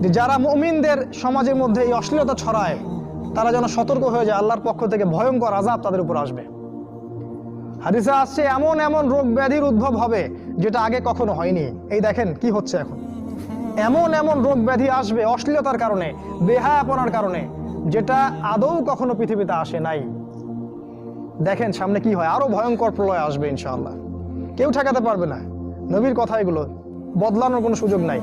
যে যারা মুমিনদের সমাজের মধ্যে এই অশ্লীলতা ছড়ায়, তারা যেন সতর্ক হয়ে যায়, আল্লাহর পক্ষ থেকে ভয়ঙ্কর আজাব তাদের উপর আসবে। হাদিসে আসছে, এমন এমন রোগ ব্যাধির উদ্ভব হবে যেটা আগে কখনো হয়নি। এই দেখেন কি হচ্ছে এখন। এমন এমন রোগ ব্যাধি আসবে অশ্লীলতার কারণে বেহায়াপনার কারণে, যেটা আদৌ কখনো পৃথিবীতে আসে নাই। দেখেন সামনে কি হয়, আরও ভয়ঙ্কর প্রলয় আসবে ইনশাআল্লাহ। কেউ ঠেকাতে পারবে না। নবীর কথা এগুলো, বদলানোর কোনো সুযোগ নাই।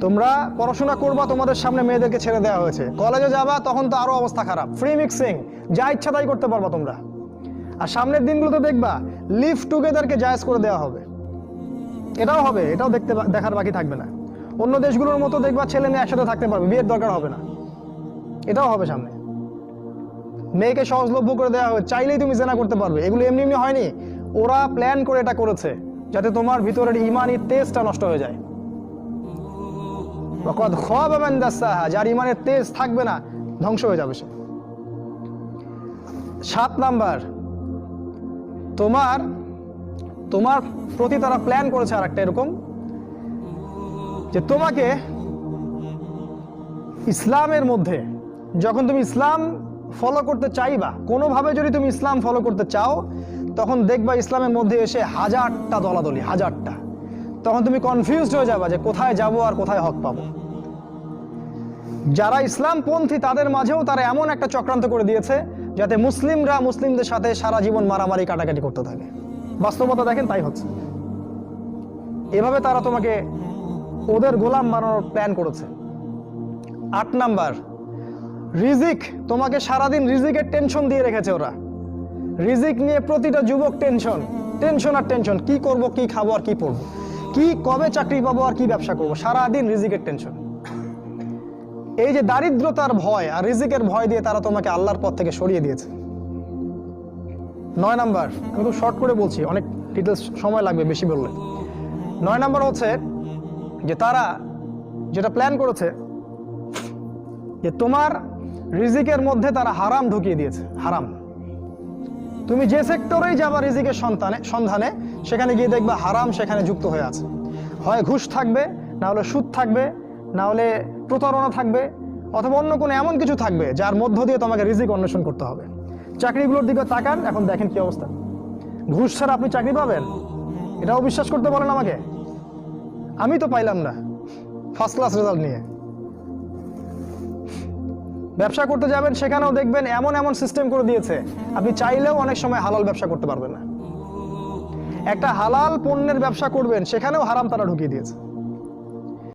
তোমরা পড়াশোনা করবা, তোমাদের সামনে মেয়েদেরকে ছেড়ে দেওয়া হয়েছে। কলেজে যাবা, তখন তো আরও অবস্থা খারাপ। ফ্রি মিক্সিং যা ইচ্ছা তাই করতে পারবা তোমরা। আর সামনের দিনগুলোতে দেখবা লিভ টুগেদারকে জায়েজ করে দেওয়া হবে। এটাও হবে, এটাও দেখতে দেখার বাকি থাকবে না। অন্য দেশগুলোর মতো দেখবা, ছেলে মেয়ে একসাথে থাকতে পারবে, বিয়ের দরকার হবে না। এটাও হবে সামনে। মেয়েকে সহজলভ্য করে দেওয়া হবে চাইলেই তুমি জেনা করতে পারবে। এগুলো এমনি এমনি হয়নি। ওরা প্ল্যান করে এটা করেছে, যাতে তোমার ভিতরের ইমানি তেজটা নষ্ট হয়ে যায়। মান দাসাহা, যার ইমানের তেজ থাকবে না ধ্বংস হয়ে যাবে সে। সাত নাম্বার তোমার তোমার প্রতি তারা প্ল্যান করেছে আর একটা এরকম যে তোমাকে ইসলামের মধ্যে যখন তুমি ইসলাম ফলো করতে চাইবা কোনোভাবে যদি তুমি ইসলাম ফলো করতে চাও তখন দেখবা ইসলামের মধ্যে এসে হাজারটা দলাদলি হাজারটা। তখন তুমি কনফিউজড হয়ে যাবা যে কোথায় যাব আর কোথায় হক পাবো। যারা ইসলামপন্থী, তাদের মাঝেও তারা এমন একটা চক্রান্ত করে দিয়েছে যাতে মুসলিমরা মুসলিমদের সাথে সারা জীবন মারামারি, কাটাকাটি করতে থাকে। বাস্তবতা দেখেন, তাই হচ্ছে। এভাবে তারা তোমাকে ওদের গোলাম বানানোর প্ল্যান করেছে। আট নাম্বার, রিজিক, তোমাকে সারাদিন রিজিকের টেনশন দিয়ে রেখেছে ওরা। রিজিক নিয়ে প্রতিটা যুবক টেনশন টেনশন আর টেনশন কি করব, কি খাব আর কি পড়ব কি, কবে চাকরি পাবো আর কি ব্যবসা করব? সারাদিন রিজিকের টেনশন এই যে দারিদ্রতার ভয় আর রিজিকের ভয় দিয়ে তারা তোমাকে আল্লাহর পথ থেকে সরিয়ে দিয়েছে। নয় নাম্বার, আমি খুব শর্ট করে বলছি, অনেক ডিটেলস সময় লাগবে বেশি বললে। নয় নাম্বার হচ্ছে যে তারা যেটা প্ল্যান করেছে, যে তোমার রিজিকের মধ্যে তারা হারাম ঢুকিয়ে দিয়েছে, হারাম। তুমি যে সেক্টরেই যাবা রিজিকের সন্তানে, সন্ধানে, সেখানে গিয়ে দেখবা হারাম সেখানে যুক্ত হয়ে আছে। হয় ঘুষ থাকবে, না হলে সুদ থাকবে, না হলে প্রতারণা থাকবে অথবা অন্য কোনো এমন কিছু থাকবে যার মধ্য দিয়ে তোমাকে রিজিক অন্বেষণ করতে হবে। চাকরিগুলোর দিকে তাকান, এখন দেখেন কি অবস্থা। ঘুষ ছাড়া আপনি চাকরি পাবেন? এটাও বিশ্বাস করতে বলেন আমাকে? আমি তো পাইলাম না ফার্স্ট ক্লাস রেজাল্ট নিয়ে। ব্যবসা করতে যাবেন, সেখানেও দেখবেন এমন এমন সিস্টেম করে দিয়েছে। আপনি চাইলেও অনেক সময় হালাল ব্যবসা করতে পারবেন না। একটা হালাল পণ্যের ব্যবসা করবেন, সেখানেও হারাম তারা ঢুকিয়ে দিয়েছে।